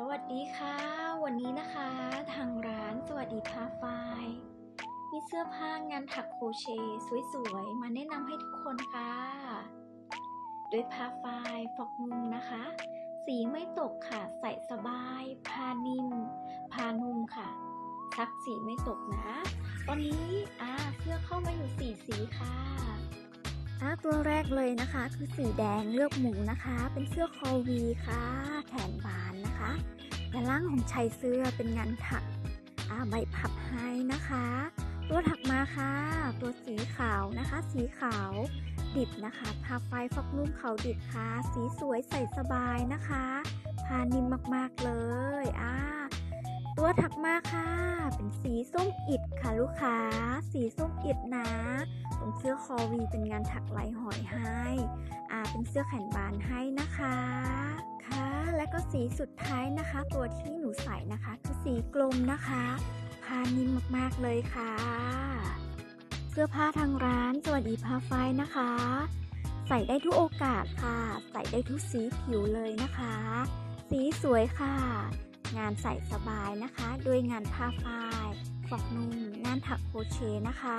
สวัสดีค่ะ วันนี้นะคะ ทางร้านสวัสดีพาไฟล์มีเสื้อผ้างานถักโคเชสวยๆ มาแนะนำให้ทุกคนค่ะ โดยผ้าไฟล์ฟอกนุ่มนะคะ สีไม่ตกค่ะ ใส่สบายผ้านิ่มผ้านุ่มค่ะ ซักสีไม่ตกนะ ตอนนี้อ่าเสื้อเข้ามาอยู่สีสีค่ะอ่าตัวแรกเลยนะคะ คือสีแดงเลือกหมูนะคะ เป็นเสื้อคอวีค่ะ แขนบานนะ คะด้านล่างของชายเสื้อเป็นงานถักอ่าใบพับให้นะคะ ตัวถักมาค่ะ ตัวสีขาวนะคะ สีขาวดิบนะคะผ้าไฟฟักนุ่มเขาดิบค่ะ สีสวยใส่สบายนะคะผ้านิ่มมากๆเลยอ่าตัวถักมาค่ะ เป็นสีส้มอิดค่ะลูกค้า สีส้มอิดนะตรงเสื้อคอวีเป็นงานถักลายหอยให้อ่าเป็นเสื้อแขนบานให้นะคะ ก็สีสุดท้ายนะคะ ตัวที่หนูใส่นะคะ คือสีกลมนะคะผ้านิ่มมากๆเลยค่ะ เสื้อผ้าทางร้าน สวัสดีผ้าไฟนะคะ ใส่ได้ทุกโอกาสค่ะ ใส่ได้ทุกสีผิวเลยนะคะ สีสวยค่ะ งานใส่สบายนะคะ ด้วยงานผ้าฝ้ายฟอกนุ่มงานถักโคเชนะคะ